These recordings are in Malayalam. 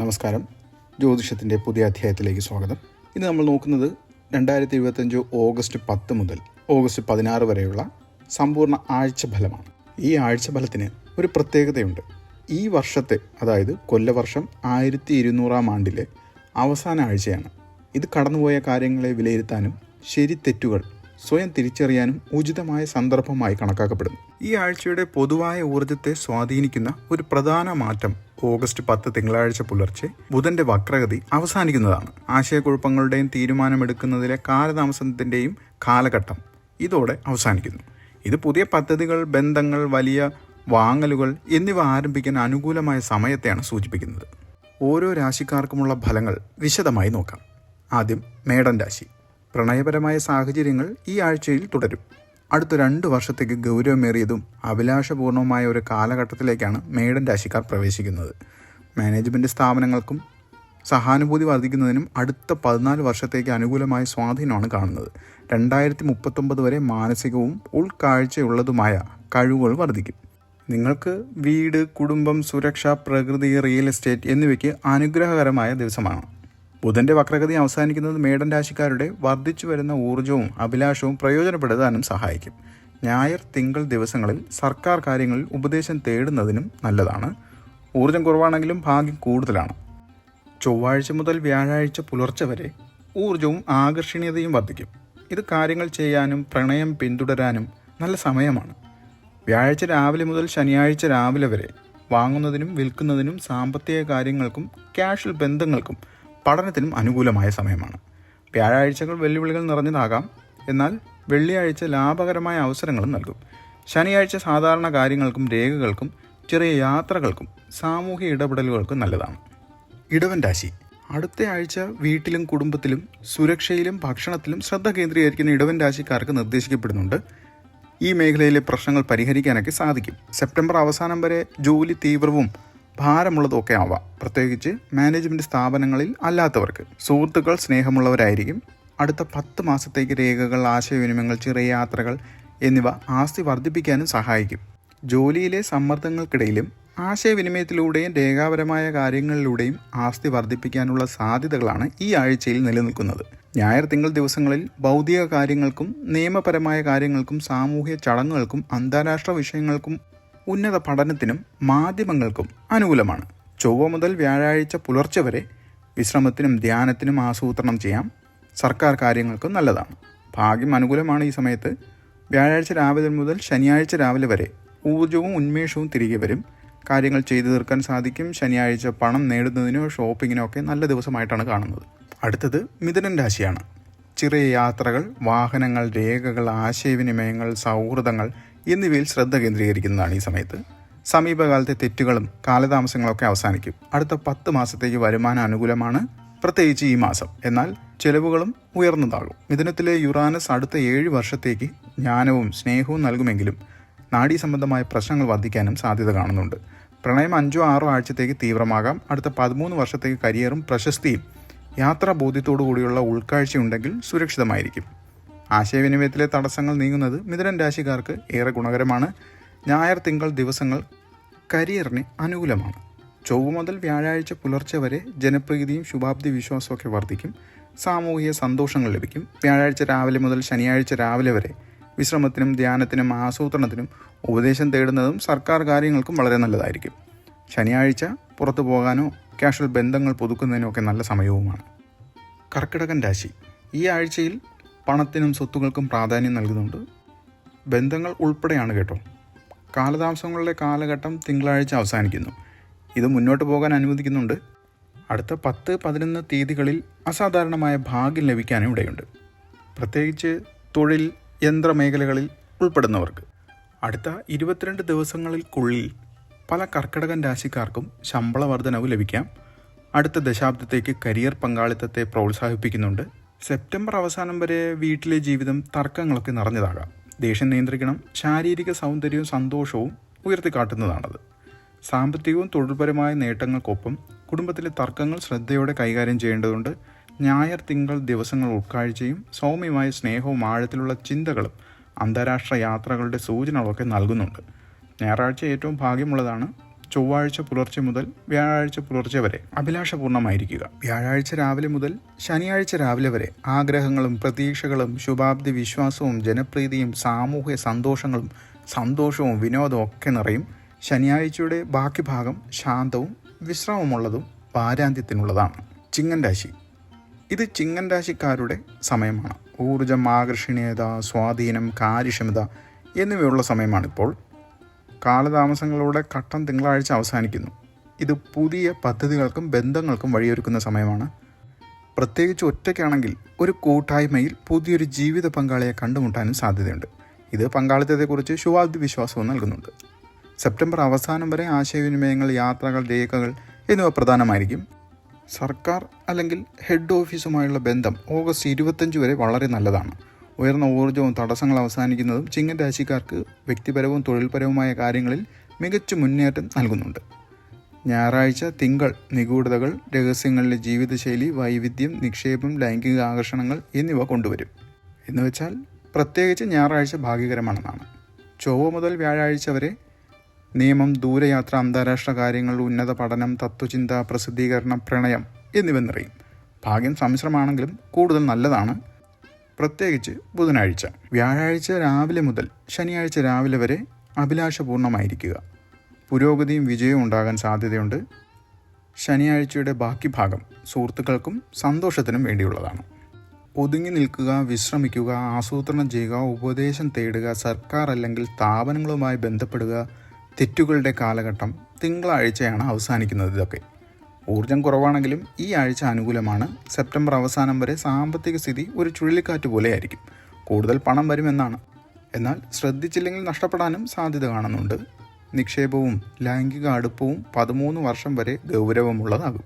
നമസ്കാരം. ജ്യോതിഷത്തിന്റെ പുതിയ അധ്യായത്തിലേക്ക് സ്വാഗതം. ഇന്ന് നമ്മൾ നോക്കുന്നത് രണ്ടായിരത്തി ഇരുപത്തഞ്ച് ഓഗസ്റ്റ് പത്ത് മുതൽ ഓഗസ്റ്റ് പതിനാറ് വരെയുള്ള സമ്പൂർണ ആഴ്ച ഫലമാണ് ഈ ആഴ്ച ആഴ്ചഫലത്തിന് ഒരു പ്രത്യേകതയുണ്ട്. ഈ വർഷത്തെ അതായത് കൊല്ലവർഷം ആയിരത്തി ഇരുന്നൂറാം ആണ്ടിലെ അവസാന ആഴ്ചയാണ്. ഇത് കടന്നുപോയ കാര്യങ്ങളെ വിലയിരുത്താനും ശരി തെറ്റുകൾ സ്വയം തിരിച്ചറിയാനും ഉചിതമായ സന്ദർഭമായി കണക്കാക്കപ്പെടുന്നു. ഈ ആഴ്ചയുടെ പൊതുവായ ഊർജത്തെ സ്വാധീനിക്കുന്ന ഒരു പ്രധാന മാറ്റം ഓഗസ്റ്റ് പത്ത് തിങ്കളാഴ്ച പുലർച്ചെ ബുധന്റെ വക്രഗതി അവസാനിക്കുന്നതാണ്. ആശയക്കുഴപ്പങ്ങളുടെയും തീരുമാനമെടുക്കുന്നതിലെ കാലതാമസത്തിന്റെയും കാലഘട്ടം ഇതോടെ അവസാനിക്കുന്നു. ഇത് പുതിയ പദ്ധതികൾ ബന്ധങ്ങൾ വലിയ വാങ്ങലുകൾ എന്നിവ ആരംഭിക്കാൻ അനുകൂലമായ സമയത്തെയാണ് സൂചിപ്പിക്കുന്നത്. ഓരോ രാശിക്കാർക്കുമുള്ള ഫലങ്ങൾ വിശദമായി നോക്കാം. ആദ്യം മേടൻ രാശി. പ്രണയപരമായ സാഹചര്യങ്ങൾ ഈ ആഴ്ചയിൽ തുടരും. അടുത്ത രണ്ട് വർഷത്തേക്ക് ഗൗരവമേറിയതും അഭിലാഷപൂർണവുമായ ഒരു കാലഘട്ടത്തിലേക്കാണ് മേഡൻ രാശിക്കാർ പ്രവേശിക്കുന്നത്. മാനേജ്മെന്റ് സ്ഥാപനങ്ങൾക്കും സഹാനുഭൂതി വർദ്ധിക്കുന്നതിനും അടുത്ത പതിനാല് വർഷത്തേക്ക് അനുകൂലമായ സ്വാധീനമാണ് കാണുന്നത്. രണ്ടായിരത്തി മുപ്പത്തൊമ്പത് വരെ മാനസികവും ഉൾക്കാഴ്ചയുള്ളതുമായ കഴിവുകൾ വർദ്ധിക്കും. നിങ്ങൾക്ക് വീട് കുടുംബം സുരക്ഷ പ്രകൃതി റിയൽ എസ്റ്റേറ്റ് എന്നിവയ്ക്ക് അനുഗ്രഹകരമായ ദിവസമാണ്. ബുധന്റെ വക്രഗതി അവസാനിക്കുന്നത് മേടൻ രാശിക്കാരുടെ വർദ്ധിച്ചു വരുന്ന ഊർജവും അഭിലാഷവും പ്രയോജനപ്പെടുത്താനും സഹായിക്കും. ഞായർ തിങ്കൾ ദിവസങ്ങളിൽ സർക്കാർ കാര്യങ്ങളിൽ ഉപദേശം തേടുന്നതിനും നല്ലതാണ്. ഊർജം കുറവാണെങ്കിലും ഭാഗ്യം കൂടുതലാണ്. ചൊവ്വാഴ്ച മുതൽ വ്യാഴാഴ്ച പുലർച്ചെ വരെ ഊർജവും ആകർഷണീയതയും വർദ്ധിക്കും. ഇത് കാര്യങ്ങൾ ചെയ്യാനും പ്രണയം പിന്തുടരാനും നല്ല സമയമാണ്. വ്യാഴാഴ്ച രാവിലെ മുതൽ ശനിയാഴ്ച രാവിലെ വരെ വാങ്ങുന്നതിനും വിൽക്കുന്നതിനും സാമ്പത്തിക കാര്യങ്ങൾക്കും ക്യാഷിൽ ബന്ധങ്ങൾക്കും പഠനത്തിനും അനുകൂലമായ സമയമാണ്. വ്യാഴാഴ്ചകൾ വെല്ലുവിളികൾ നിറഞ്ഞതാകാം. എന്നാൽ വെള്ളിയാഴ്ച ലാഭകരമായ അവസരങ്ങളും നൽകും. ശനിയാഴ്ച സാധാരണ കാര്യങ്ങൾക്കും രേഖകൾക്കും ചെറിയ യാത്രകൾക്കും സാമൂഹിക ഇടപെടലുകൾക്കും നല്ലതാണ്. ഇടവൻ രാശി. അടുത്ത ആഴ്ച വീട്ടിലും കുടുംബത്തിലും സുരക്ഷയിലും ഭക്ഷണത്തിലും ശ്രദ്ധ കേന്ദ്രീകരിക്കുന്ന ഇടവൻ രാശിക്കാർക്ക് നിർദ്ദേശിക്കപ്പെടുന്നുണ്ട്. ഈ മേഖലയിലെ പ്രശ്നങ്ങൾ പരിഹരിക്കാനൊക്കെ സാധിക്കും. സെപ്റ്റംബർ അവസാനം വരെ ജോലി തീവ്രവും ഭാരമുള്ളതൊക്കെ ആവാം. പ്രത്യേകിച്ച് മാനേജ്മെന്റ് സ്ഥാപനങ്ങളിൽ അല്ലാത്തവർക്ക്. സുഹൃത്തുക്കൾ സ്നേഹമുള്ളവരായിരിക്കും. അടുത്ത പത്ത് മാസത്തേക്ക് രേഖകൾ ആശയവിനിമയങ്ങൾ ചെറിയ യാത്രകൾ എന്നിവ ആസ്തി വർദ്ധിപ്പിക്കാനും സഹായിക്കും. ജോലിയിലെ സമ്മർദ്ദങ്ങൾക്കിടയിലും ആശയവിനിമയത്തിലൂടെയും രേഖാപരമായ കാര്യങ്ങളിലൂടെയും ആസ്തി വർദ്ധിപ്പിക്കാനുള്ള സാധ്യതകളാണ് ഈ ആഴ്ചയിൽ നിലനിൽക്കുന്നത്. ഞായർ തിങ്കൾ ദിവസങ്ങളിൽ ഭൗതിക കാര്യങ്ങൾക്കും നിയമപരമായ കാര്യങ്ങൾക്കും സാമൂഹ്യ ചടങ്ങുകൾക്കും അന്താരാഷ്ട്ര വിഷയങ്ങൾക്കും ഉന്നത പഠനത്തിനും മാധ്യമങ്ങൾക്കും അനുകൂലമാണ്. ചൊവ്വ മുതൽ വ്യാഴാഴ്ച പുലർച്ചെ വരെ വിശ്രമത്തിനും ധ്യാനത്തിനും ആസൂത്രണം ചെയ്യാം. സർക്കാർ കാര്യങ്ങൾക്കും നല്ലതാണ്. ഭാഗ്യം അനുകൂലമാണ് ഈ സമയത്ത്. വ്യാഴാഴ്ച രാവിലെ മുതൽ ശനിയാഴ്ച രാവിലെ വരെ ഊർജവും ഉന്മേഷവും തിരികെ വരും. കാര്യങ്ങൾ ചെയ്തു തീർക്കാൻ സാധിക്കും. ശനിയാഴ്ച പണം നേടുന്നതിനോ ഷോപ്പിങ്ങിനോ ഒക്കെ നല്ല ദിവസമായിട്ടാണ് കാണുന്നത്. അടുത്തത് മിഥുനൻ രാശിയാണ്. ചെറിയ യാത്രകൾ വാഹനങ്ങൾ രേഖകൾ ആശയവിനിമയങ്ങൾ സൗഹൃദങ്ങൾ എന്നിവയിൽ ശ്രദ്ധ കേന്ദ്രീകരിക്കുന്നതാണ് ഈ സമയത്ത്. സമീപകാലത്തെ തെറ്റുകളും കാലതാമസങ്ങളൊക്കെ അവസാനിക്കും. അടുത്ത പത്ത് മാസത്തേക്ക് വരുമാനം അനുകൂലമാണ് പ്രത്യേകിച്ച് ഈ മാസം. എന്നാൽ ചെലവുകളും ഉയർന്നതാകും. മിഥുനത്തിലെ യുറാനസ് അടുത്ത ഏഴ് വർഷത്തേക്ക് ജ്ഞാനവും സ്നേഹവും നൽകുമെങ്കിലും നാഡീ സംബന്ധമായ പ്രശ്നങ്ങൾ വർദ്ധിക്കാനും സാധ്യത കാണുന്നുണ്ട്. പ്രണയം അഞ്ചോ ആറോ ആഴ്ചത്തേക്ക് തീവ്രമാകാം. അടുത്ത പതിമൂന്ന് വർഷത്തേക്ക് കരിയറും പ്രശസ്തിയും യാത്രാ ബോധ്യത്തോടു കൂടിയുള്ള ഉൾക്കാഴ്ചയുണ്ടെങ്കിൽ സുരക്ഷിതമായിരിക്കും. ആശയവിനിമയത്തിലെ തടസ്സങ്ങൾ നീങ്ങുന്നത് മിഥുനൻ രാശിക്കാർക്ക് ഏറെ ഗുണകരമാണ്. ഞായർ തിങ്കൾ ദിവസങ്ങൾ കരിയറിന് അനുകൂലമാണ്. ചൊവ്വ മുതൽ വ്യാഴാഴ്ച പുലർച്ചെ വരെ ജനപ്രീതിയും ശുഭാപ്തി വിശ്വാസമൊക്കെ വർദ്ധിക്കും. സാമൂഹിക സന്തോഷങ്ങൾ ലഭിക്കും. വ്യാഴാഴ്ച രാവിലെ മുതൽ ശനിയാഴ്ച രാവിലെ വരെ വിശ്രമത്തിനും ധ്യാനത്തിനും ആസൂത്രണത്തിനും ഉപദേശം തേടുന്നതും സർക്കാർ കാര്യങ്ങൾക്കും വളരെ നല്ലതായിരിക്കും. ശനിയാഴ്ച പുറത്തു പോകാനോ കാഷ്വൽ ബന്ധങ്ങൾ പുതുക്കുന്നതിനോ ഒക്കെ നല്ല സമയവുമാണ്. കർക്കിടകൻ രാശി. ഈ ആഴ്ചയിൽ പണത്തിനും സ്വത്തുക്കൾക്കും പ്രാധാന്യം നൽകുന്നുണ്ട്. ബന്ധങ്ങൾ ഉൾപ്പെടെയാണ് കേട്ടോ. കാലതാമസങ്ങളുടെ കാലഘട്ടം തിങ്കളാഴ്ച അവസാനിക്കുന്നു. ഇത് മുന്നോട്ട് പോകാൻ അനുവദിക്കുന്നുണ്ട്. അടുത്ത പത്ത് പതിനൊന്ന് തീയതികളിൽ അസാധാരണമായ ഭാഗ്യം ലഭിക്കാനും ഇടയുണ്ട്. പ്രത്യേകിച്ച് തൊഴിൽ യന്ത്രമേഖലകളിൽ ഉൾപ്പെടുന്നവർക്ക്. അടുത്ത ഇരുപത്തിരണ്ട് ദിവസങ്ങൾക്കുള്ളിൽ പല കർക്കിടകൻ രാശിക്കാർക്കും ശമ്പള വർധനവ് ലഭിക്കാം. അടുത്ത ദശാബ്ദത്തേക്ക് കരിയർ പങ്കാളിത്തത്തെ പ്രോത്സാഹിപ്പിക്കുന്നുണ്ട്. സെപ്റ്റംബർ അവസാനം വരെ വീട്ടിലെ ജീവിതം തർക്കങ്ങളൊക്കെ നിറഞ്ഞതാകാം. ദേഷ്യം നിയന്ത്രിക്കണം ശാരീരിക സൗന്ദര്യവും സന്തോഷവും ഉയർത്തിക്കാട്ടുന്നതാണത്. സാമ്പത്തികവും തൊഴിൽപരമായ നേട്ടങ്ങൾക്കൊപ്പം കുടുംബത്തിലെ തർക്കങ്ങൾ ശ്രദ്ധയോടെ കൈകാര്യം ചെയ്യേണ്ടതുണ്ട്. ഞായർ തിങ്കൾ ദിവസങ്ങൾ ഉൾക്കാഴ്ചയും സൗമ്യമായ സ്നേഹവും ആഴത്തിലുള്ള ചിന്തകളും അന്താരാഷ്ട്ര യാത്രകളുടെ സൂചനകളൊക്കെ നൽകുന്നുണ്ട്. ഞായറാഴ്ച ഏറ്റവും ഭാഗ്യമുള്ളതാണ് ചൊവ്വാഴ്ച പുലർച്ചെ മുതൽ വ്യാഴാഴ്ച പുലർച്ചെ വരെ അഭിലാഷപൂർണമായിരിക്കുക വ്യാഴാഴ്ച രാവിലെ മുതൽ ശനിയാഴ്ച രാവിലെ വരെ ആഗ്രഹങ്ങളും പ്രതീക്ഷകളും ശുഭാപ്തി വിശ്വാസവും ജനപ്രീതിയും സാമൂഹ്യ സന്തോഷങ്ങളും സന്തോഷവും വിനോദവും ഒക്കെ നിറയും ശനിയാഴ്ചയുടെ ബാക്കി ഭാഗം ശാന്തവും വിശ്രമമുള്ളതും വാരാന്ത്യത്തിനുള്ളതാണ്. ചിങ്ങൻ രാശി. ഇത് ചിങ്ങൻ രാശിക്കാരുടെ സമയമാണ്. ഊർജം ആകർഷണീയത സ്വാധീനം കാര്യക്ഷമത എന്നിവയുള്ള സമയമാണിപ്പോൾ കാലതാമസങ്ങളുടെ ഘട്ടം തിങ്കളാഴ്ച അവസാനിക്കുന്നു. ഇത് പുതിയ പദ്ധതികൾക്കും ബന്ധങ്ങൾക്കും വഴിയൊരുക്കുന്ന സമയമാണ്. പ്രത്യേകിച്ച് ഒറ്റയ്ക്കാണെങ്കിൽ ഒരു കൂട്ടായ്മയിൽ പുതിയൊരു ജീവിത പങ്കാളിയെ കണ്ടുമുട്ടാനും സാധ്യതയുണ്ട്. ഇത് പങ്കാളിത്തത്തെക്കുറിച്ച് ശുഭാപ്തി വിശ്വാസവും നൽകുന്നുണ്ട്. സെപ്റ്റംബർ അവസാനം വരെ ആശയവിനിമയങ്ങൾ യാത്രകൾ രേഖകൾ എന്നിവ പ്രധാനമായിരിക്കും. സർക്കാർ അല്ലെങ്കിൽ ഹെഡ് ഓഫീസുമായുള്ള ബന്ധം ഓഗസ്റ്റ് ഇരുപത്തഞ്ച് വരെ വളരെ നല്ലതാണ്. ഉയർന്ന ഊർജവും തടസ്സങ്ങൾ അവസാനിക്കുന്നതും ചിങ്ങൻ രാശിക്കാർക്ക് വ്യക്തിപരവും തൊഴിൽപരവുമായ കാര്യങ്ങളിൽ മികച്ച മുന്നേറ്റം നൽകുന്നുണ്ട്. ഞായറാഴ്ച തിങ്കൾ നിഗൂഢതകൾ രഹസ്യങ്ങളിലെ ജീവിതശൈലി വൈവിധ്യം നിക്ഷേപം ലൈംഗിക ആകർഷണങ്ങൾ എന്നിവ കൊണ്ടുവരും. എന്ന് വെച്ചാൽ പ്രത്യേകിച്ച് ഞായറാഴ്ച ഭാഗ്യകരമാണെന്നാണ്. ചൊവ്വ മുതൽ വ്യാഴാഴ്ച വരെ നിയമം ദൂരയാത്ര അന്താരാഷ്ട്ര കാര്യങ്ങൾ ഉന്നത പഠനം തത്വചിന്ത പ്രസിദ്ധീകരണം പ്രണയം എന്നിവ നിറയും. ഭാഗ്യം സമ്മിശ്രമാണെങ്കിലും കൂടുതൽ നല്ലതാണ്. പ്രത്യേകിച്ച് ബുധനാഴ്ച. വ്യാഴാഴ്ച രാവിലെ മുതൽ ശനിയാഴ്ച രാവിലെ വരെ അഭിലാഷപൂർണമായിരിക്കുക. പുരോഗതിയും വിജയവും ഉണ്ടാകാൻ സാധ്യതയുണ്ട്. ശനിയാഴ്ചയുടെ ബാക്കി ഭാഗം സുഹൃത്തുക്കൾക്കും സന്തോഷത്തിനും വേണ്ടിയുള്ളതാണ്. ഒതുങ്ങി നിൽക്കുക വിശ്രമിക്കുക ആസൂത്രണം ചെയ്യുക ഉപദേശം തേടുക സർക്കാർ അല്ലെങ്കിൽ സ്ഥാപനങ്ങളുമായി ബന്ധപ്പെടുക തെറ്റുകളുടെ കാലഘട്ടം തിങ്കളാഴ്ചയാണ് അവസാനിക്കുന്നത് ഇതൊക്കെ. ഊർജം കുറവാണെങ്കിലും ഈ ആഴ്ച അനുകൂലമാണ്. സെപ്റ്റംബർ അവസാനം വരെ സാമ്പത്തിക സ്ഥിതി ഒരു ചുഴലിക്കാറ്റ് പോലെയായിരിക്കും. കൂടുതൽ പണം വരുമെന്നാണ്. എന്നാൽ ശ്രദ്ധിച്ചില്ലെങ്കിൽ നഷ്ടപ്പെടാനും സാധ്യത കാണുന്നുണ്ട്. നിക്ഷേപവും ലൈംഗിക അടുപ്പവും പതിമൂന്ന് വർഷം വരെ ഗൗരവമുള്ളതാകും.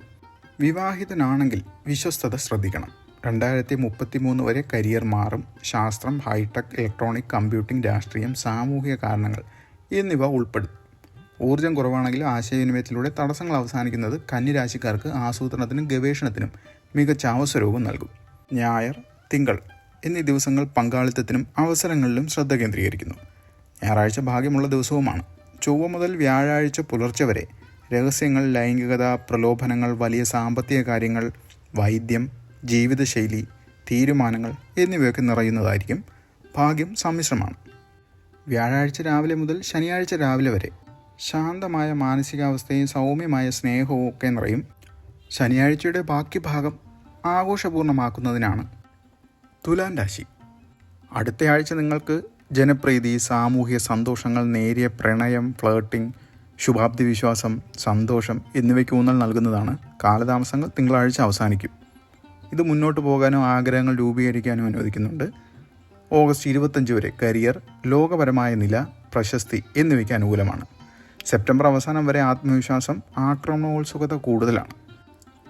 വിവാഹിതനാണെങ്കിൽ വിശ്വസ്തത ശ്രദ്ധിക്കണം. രണ്ടായിരത്തി മുപ്പത്തി മൂന്ന് വരെ കരിയർ മാറും. ശാസ്ത്രം ഹൈടെക് ഇലക്ട്രോണിക് കമ്പ്യൂട്ടിംഗ് രാഷ്ട്രീയം സാമൂഹിക കാരണങ്ങൾ എന്നിവ ഉൾപ്പെടും. ഊർജം കുറവാണെങ്കിൽ ആശയവിനിമയത്തിലൂടെ തടസ്സങ്ങൾ അവസാനിക്കുന്നത് കന്നിരാശിക്കാർക്ക് ആസൂത്രണത്തിനും ഗവേഷണത്തിനും മികച്ച അവസരവും നൽകും. ഞായർ തിങ്കൾ എന്നീ ദിവസങ്ങൾ പങ്കാളിത്തത്തിനും അവസരങ്ങളിലും ശ്രദ്ധ കേന്ദ്രീകരിക്കുന്നു. ഞായറാഴ്ച ഭാഗ്യമുള്ള ദിവസവുമാണ്. ചൊവ്വ മുതൽ വ്യാഴാഴ്ച പുലർച്ചെ വരെ രഹസ്യങ്ങൾ ലൈംഗികത പ്രലോഭനങ്ങൾ വലിയ സാമ്പത്തിക കാര്യങ്ങൾ വൈദ്യം ജീവിതശൈലി തീരുമാനങ്ങൾ എന്നിവയൊക്കെ നിറയുന്നതായിരിക്കും ഭാഗ്യം സമ്മിശ്രമാണ്. വ്യാഴാഴ്ച രാവിലെ മുതൽ ശനിയാഴ്ച രാവിലെ വരെ ശാന്തമായ മാനസികാവസ്ഥയും സൗമ്യമായ സ്നേഹവും ഒക്കെ നിറയും ശനിയാഴ്ചയുടെ ബാക്കി ഭാഗം ആഘോഷപൂർണമാക്കുന്നതിനാണ് തുലാൻ രാശി. അടുത്ത ആഴ്ച നിങ്ങൾക്ക് ജനപ്രീതി സാമൂഹ്യ സന്തോഷങ്ങൾ നേരിയ പ്രണയം ഫ്ലേട്ടിംഗ് ശുഭാപ്തി വിശ്വാസം സന്തോഷം എന്നിവയ്ക്ക് ഊന്നൽ നൽകുന്നതാണ് കാലതാമസങ്ങൾ തിങ്കളാഴ്ച അവസാനിക്കും. ഇത് മുന്നോട്ട് പോകാനോ ആഗ്രഹങ്ങൾ രൂപീകരിക്കാനോ അനുവദിക്കുന്നുണ്ട്. ഓഗസ്റ്റ് ഇരുപത്തഞ്ച് വരെ കരിയർ ലോകപരമായ നില പ്രശസ്തി എന്നിവയ്ക്ക് അനുകൂലമാണ്. സെപ്റ്റംബർ അവസാനം വരെ ആത്മവിശ്വാസം ആക്രമണോത്സുകത കൂടുതലാണ്.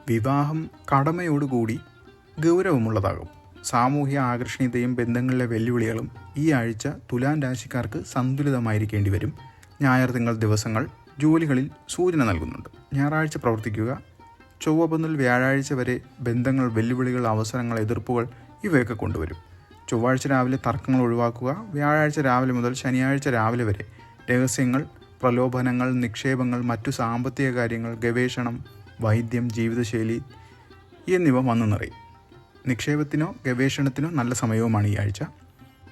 വിവാഹം കടമയോടുകൂടി ഗൗരവമുള്ളതാകും. സാമൂഹ്യ ആകർഷണീയതയും ബന്ധങ്ങളിലെ വെല്ലുവിളികളും ഈ ആഴ്ച തുലാൻ രാശിക്കാർക്ക് സന്തുലിതമായിരിക്കേണ്ടി വരും. ഞായർ തിങ്കൾ ദിവസങ്ങൾ ജോലികളിൽ സൂചന നൽകുന്നുണ്ട്. ഞായറാഴ്ച പ്രവർത്തിക്കുക ചൊവ്വ മുതൽ വ്യാഴാഴ്ച വരെ ബന്ധങ്ങൾ വെല്ലുവിളികൾ അവസരങ്ങൾ എതിർപ്പുകൾ ഇവയൊക്കെ കൊണ്ടുവരും. ചൊവ്വാഴ്ച രാവിലെ തർക്കങ്ങൾ ഒഴിവാക്കുക വ്യാഴാഴ്ച രാവിലെ മുതൽ ശനിയാഴ്ച രാവിലെ വരെ രഹസ്യങ്ങൾ പ്രലോഭനങ്ങൾ നിക്ഷേപങ്ങൾ മറ്റു സാമ്പത്തിക കാര്യങ്ങൾ ഗവേഷണം വൈദ്യം ജീവിതശൈലി എന്നിവ വന്നു നിറയും. നിക്ഷേപത്തിനോ ഗവേഷണത്തിനോ നല്ല സമയവുമാണ് ഈ ആഴ്ച.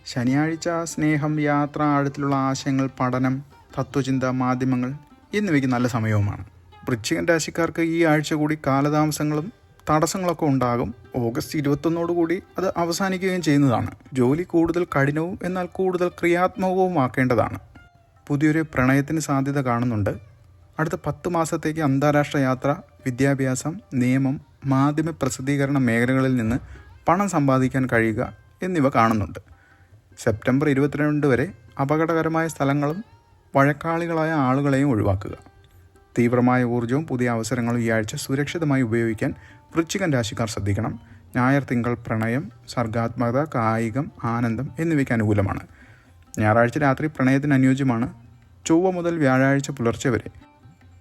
ശനിയാഴ്ച സ്നേഹം യാത്ര ആഴത്തിലുള്ള ആശയങ്ങൾ പഠനം തത്വചിന്ത മാധ്യമങ്ങൾ എന്നിവയ്ക്ക് നല്ല സമയവുമാണ്. വൃശ്ചികൻ രാശിക്കാർക്ക് ഈ ആഴ്ച കൂടി കാലതാമസങ്ങളും തടസ്സങ്ങളൊക്കെ ഉണ്ടാകും. ഓഗസ്റ്റ് ഇരുപത്തൊന്നോടുകൂടി അത് അവസാനിക്കുകയും ചെയ്യുന്നതാണ്. ജോലി കൂടുതൽ കഠിനവും എന്നാൽ കൂടുതൽ ക്രിയാത്മകവുമാക്കേണ്ടതാണ്. പുതിയൊരു പ്രണയത്തിന് സാധ്യത കാണുന്നുണ്ട്. അടുത്ത പത്ത് മാസത്തേക്ക് അന്താരാഷ്ട്ര യാത്ര വിദ്യാഭ്യാസം നിയമം മാധ്യമ പ്രസിദ്ധീകരണ മേഖലകളിൽ നിന്ന് പണം സമ്പാദിക്കാൻ കഴിയുക എന്നിവ കാണുന്നുണ്ട്. സെപ്റ്റംബർ ഇരുപത്തിരണ്ട് വരെ അപകടകരമായ സ്ഥലങ്ങളും വഴക്കാളികളായ ആളുകളെയും ഒഴിവാക്കുക. തീവ്രമായ ഊർജവും പുതിയ അവസരങ്ങളും ഈ ആഴ്ച സുരക്ഷിതമായി ഉപയോഗിക്കാൻ വൃശ്ചികൻ രാശിക്കാർ ശ്രദ്ധിക്കണം. ഞായർ തിങ്കൾ പ്രണയം സർഗാത്മകത കായികം ആനന്ദം എന്നിവയ്ക്ക് അനുകൂലമാണ്. ഞായറാഴ്ച രാത്രി പ്രണയത്തിന് അനുയോജ്യമാണ് ചൊവ്വ മുതൽ വ്യാഴാഴ്ച പുലർച്ചെ വരെ.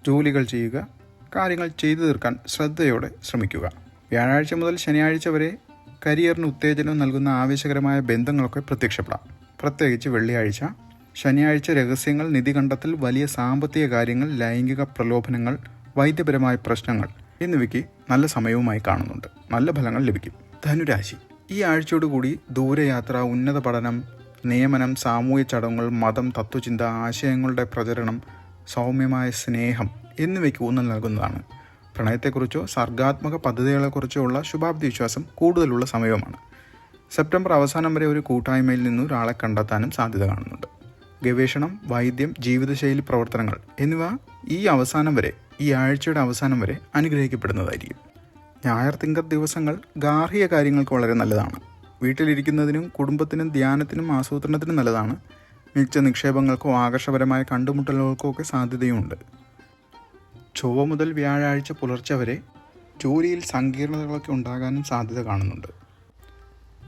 ജോലികൾ ചെയ്യുക കാര്യങ്ങൾ ചെയ്തു തീർക്കാൻ ശ്രദ്ധയോടെ ശ്രമിക്കുക. വ്യാഴാഴ്ച മുതൽ ശനിയാഴ്ച വരെ കരിയറിന് ഉത്തേജനം നൽകുന്ന ആവേശകരമായ ബന്ധങ്ങളൊക്കെ പ്രത്യക്ഷപ്പെടാം. പ്രത്യേകിച്ച് വെള്ളിയാഴ്ച. ശനിയാഴ്ച രഹസ്യങ്ങൾ നിധി കണ്ടെത്തൽ വലിയ സാമ്പത്തിക കാര്യങ്ങൾ ലൈംഗിക പ്രലോഭനങ്ങൾ വൈദ്യപരമായ പ്രശ്നങ്ങൾ എന്നിവയ്ക്ക് നല്ല സമയവുമായി കാണുന്നുണ്ട്. നല്ല ഫലങ്ങൾ ലഭിക്കും. ധനുരാശി. ഈ ആഴ്ചയോടുകൂടി ദൂരയാത്ര ഉന്നത പഠനം നിയമനം സാമൂഹ്യ ചടങ്ങുകൾ മതം തത്വചിന്ത ആശയങ്ങളുടെ പ്രചരണം സൗമ്യമായ സ്നേഹം എന്നിവയ്ക്ക് ഊന്നൽ നൽകുന്നതാണ്. പ്രണയത്തെക്കുറിച്ചോ സർഗാത്മക പദ്ധതികളെക്കുറിച്ചോ ഉള്ള ശുഭാപ്തി വിശ്വാസം കൂടുതലുള്ള സമയവുമാണ്. സെപ്റ്റംബർ അവസാനം വരെ ഒരു കൂട്ടായ്മയിൽ നിന്ന് ഒരാളെ കണ്ടെത്താനും സാധ്യത കാണുന്നുണ്ട്. ഗവേഷണം വൈദ്യം ജീവിതശൈലി പ്രവർത്തനങ്ങൾ എന്നിവ ഈ അവസാനം വരെ ഈ ആഴ്ചയുടെ അവസാനം വരെ അനുഗ്രഹിക്കപ്പെടുന്നതായിരിക്കും. ഞായർ തിങ്കൾ ദിവസങ്ങൾ ഗാർഹിക കാര്യങ്ങൾക്ക് വളരെ നല്ലതാണ്. വീട്ടിലിരിക്കുന്നതിനും കുടുംബത്തിനും ധ്യാനത്തിനും ആസൂത്രണത്തിനും നല്ലതാണ്. മികച്ച നിക്ഷേപങ്ങൾക്കോ ആകർഷപരമായ കണ്ടുമുട്ടലുകൾക്കോ ഒക്കെ സാധ്യതയുമുണ്ട് ചൊവ്വ മുതൽ വ്യാഴാഴ്ച പുലർച്ചെ വരെ ജോലിയിൽ സങ്കീർണതകളൊക്കെ ഉണ്ടാകാനും സാധ്യത കാണുന്നുണ്ട്.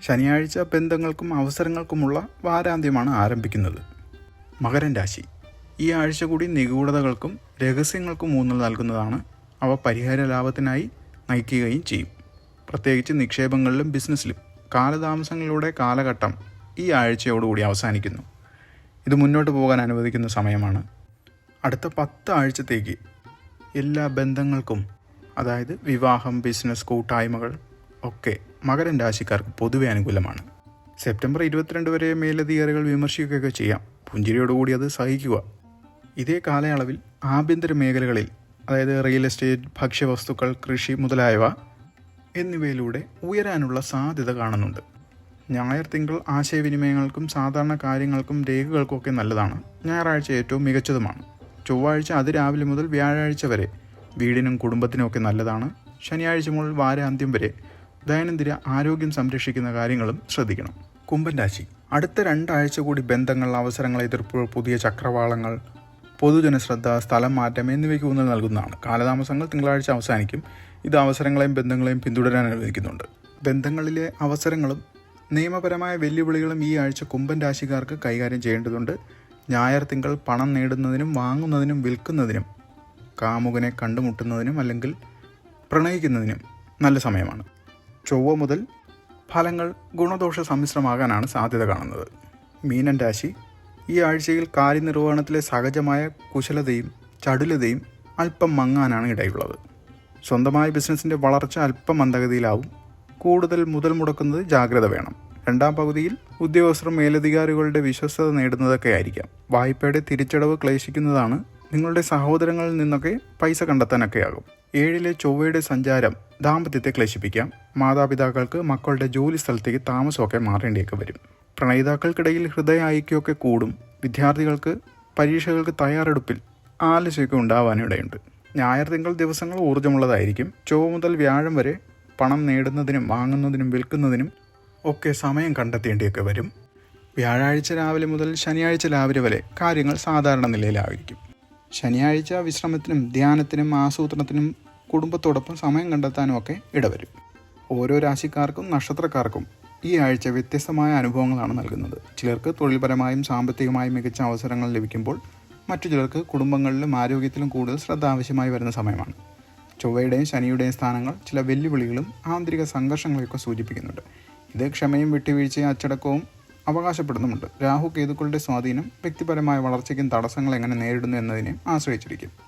ശനിയാഴ്ച ബന്ധങ്ങൾക്കും അവസരങ്ങൾക്കുമുള്ള വാരാന്ത്യമാണ് ആരംഭിക്കുന്നത്. മകരൻ രാശി. ഈ ആഴ്ച കൂടി നിഗൂഢതകൾക്കും രഹസ്യങ്ങൾക്കും ഊന്നൽ നൽകുന്നതാണ് അവ പരിഹാര ലാഭത്തിനായി നയിക്കുകയും ചെയ്യും. പ്രത്യേകിച്ച് നിക്ഷേപങ്ങളിലും ബിസിനസ്സിലും. കാലതാമസങ്ങളുടെ കാലഘട്ടം ഈ ആഴ്ചയോടുകൂടി അവസാനിക്കുന്നു. ഇത് മുന്നോട്ട് പോകാൻ അനുവദിക്കുന്ന സമയമാണ്. അടുത്ത പത്ത് ആഴ്ചത്തേക്ക് എല്ലാ ബന്ധങ്ങൾക്കും അതായത് വിവാഹം ബിസിനസ് കൂട്ടായ്മകൾ ഒക്കെ മകരൻ രാശിക്കാർക്ക് പൊതുവെ അനുകൂലമാണ്. സെപ്റ്റംബർ ഇരുപത്തിരണ്ട് വരെ മേലധികാരികൾ വിമർശിക്കുകയൊക്കെ ചെയ്യാം. പുഞ്ചിരിയോടുകൂടി അത് സഹിക്കുക. ഇതേ കാലയളവിൽ ആഭ്യന്തര മേഖലകളിൽ അതായത് റിയൽ എസ്റ്റേറ്റ് ഭക്ഷ്യവസ്തുക്കൾ കൃഷി മുതലായവ എന്നിവയിലൂടെ ഉയരാനുള്ള സാധ്യത കാണുന്നുണ്ട്. ഞായർ തിങ്കൾ ആശയവിനിമയങ്ങൾക്കും സാധാരണ കാര്യങ്ങൾക്കും രേഖകൾക്കൊക്കെ നല്ലതാണ്. ഞായറാഴ്ച ഏറ്റവും മികച്ചതുമാണ്. ചൊവ്വാഴ്ച അതിരാവിലെ മുതൽ വ്യാഴാഴ്ച വരെ വീടിനും കുടുംബത്തിനുമൊക്കെ നല്ലതാണ്. ശനിയാഴ്ച മുതൽ വാരാന്ത്യം വരെ ദൈനംദിന ആരോഗ്യം സംരക്ഷിക്കുന്ന കാര്യങ്ങളും ശ്രദ്ധിക്കണം. കുംഭൻ രാശി. അടുത്ത രണ്ടാഴ്ച കൂടി ബന്ധങ്ങൾ അവസരങ്ങൾ എതിർപ്പുകൾ പുതിയ ചക്രവാളങ്ങൾ പൊതുജനശ്രദ്ധ സ്ഥലം മാറ്റം എന്നിവയ്ക്ക് ഊന്നൽ നൽകുന്നതാണ്. കാലതാമസങ്ങൾ തിങ്കളാഴ്ച അവസാനിക്കും. ഇത് അവസരങ്ങളെയും ബന്ധങ്ങളെയും പിന്തുടരാൻ അനുവദിക്കുന്നുണ്ട്. ബന്ധങ്ങളിലെ അവസരങ്ങളും നിയമപരമായ വെല്ലുവിളികളും ഈ ആഴ്ച കുംഭൻ രാശിക്കാർക്ക് കൈകാര്യം ചെയ്യേണ്ടതുണ്ട്. ഞായർ തിങ്കൾ പണം നേടുന്നതിനും വാങ്ങുന്നതിനും വിൽക്കുന്നതിനും കാമുകനെ കണ്ടുമുട്ടുന്നതിനും അല്ലെങ്കിൽ പ്രണയിക്കുന്നതിനും നല്ല സമയമാണ്. ചൊവ്വ മുതൽ ഫലങ്ങൾ ഗുണദോഷ സമ്മിശ്രമാകാനാണ് സാധ്യത കാണുന്നത്. മീനൻ രാശി ഈ ആഴ്ചയിൽ കാര്യനിർവഹണത്തിലെ സഹജമായ കുശലതയും ചടുലതയും അല്പം മങ്ങാനാണ് ഇടയുള്ളത്. സ്വന്തമായ ബിസിനസ്സിന്റെ വളർച്ച അല്പം മന്ദഗതിയിലാവും. കൂടുതൽ മുതൽ മുടക്കുന്നത് ജാഗ്രത വേണം. രണ്ടാം പകുതിയിൽ ഉദ്യോഗസ്ഥർ മേലധികാരികളുടെ വിശ്വസ്തത നേടുന്നതൊക്കെ ആയിരിക്കാം. വായ്പയുടെ തിരിച്ചടവ് ക്ലേശിക്കുന്നതാണ് നിങ്ങളുടെ സഹോദരങ്ങളിൽ നിന്നൊക്കെ പൈസ കണ്ടെത്താനൊക്കെയാകും. ഏഴിലെ ചൊവ്വയുടെ സഞ്ചാരം ദാമ്പത്യത്തെ ക്ലേശിപ്പിക്കാം. മാതാപിതാക്കൾക്ക് മക്കളുടെ ജോലി സ്ഥലത്തേക്ക് താമസമൊക്കെ മാറേണ്ടിയൊക്കെ വരും. പ്രണയിതാക്കൾക്കിടയിൽ ഹൃദയ ഐക്യമൊക്കെ കൂടും. വിദ്യാർത്ഥികൾക്ക് പരീക്ഷകൾക്ക് തയ്യാറെടുപ്പിൽ ആലസ്യമൊക്കെ ഉണ്ടാവാനിടയുണ്ട്. ഞായർ തിങ്കൾ ദിവസങ്ങൾ ഊർജമുള്ളതായിരിക്കും. ചൊവ്വ മുതൽ വ്യാഴം വരെ പണം നേടുന്നതിനും വാങ്ങുന്നതിനും വിൽക്കുന്നതിനും ഒക്കെ സമയം കണ്ടെത്തേണ്ടിയൊക്കെ വരും. വ്യാഴാഴ്ച രാവിലെ മുതൽ ശനിയാഴ്ച രാവിലെ വരെ കാര്യങ്ങൾ സാധാരണ നിലയിലായിരിക്കും. ശനിയാഴ്ച വിശ്രമത്തിനും ധ്യാനത്തിനും ആസൂത്രണത്തിനും കുടുംബത്തോടൊപ്പം സമയം കണ്ടെത്താനും ഒക്കെ ഇടവരും. ഓരോ രാശിക്കാർക്കും നക്ഷത്രക്കാർക്കും ഈ ആഴ്ച വ്യത്യസ്തമായ അനുഭവങ്ങളാണ് നൽകുന്നത്. ചിലർക്ക് തൊഴിൽപരമായും സാമ്പത്തികമായും മികച്ച അവസരങ്ങൾ ലഭിക്കുമ്പോൾ മറ്റു ചിലർക്ക് കുടുംബങ്ങളിലും ആരോഗ്യത്തിലും കൂടുതൽ ശ്രദ്ധ ആവശ്യമായി വരുന്ന സമയമാണ്. ചൊവ്വയുടെയും ശനിയുടെയും സ്ഥാനങ്ങൾ ചില വെല്ലുവിളികളും ആന്തരിക സംഘർഷങ്ങളെയൊക്കെ സൂചിപ്പിക്കുന്നുണ്ട്. ഇത് ക്ഷമയും വിട്ടുവീഴ്ചയും അച്ചടക്കവും അവകാശപ്പെടുന്നുമുണ്ട്. രാഹു കേതുക്കളുടെ സ്വാധീനം വ്യക്തിപരമായ വളർച്ചയ്ക്കും തടസ്സങ്ങൾ എങ്ങനെ നേരിടുന്നു എന്നതിനെ ആശ്രയിച്ചിരിക്കും.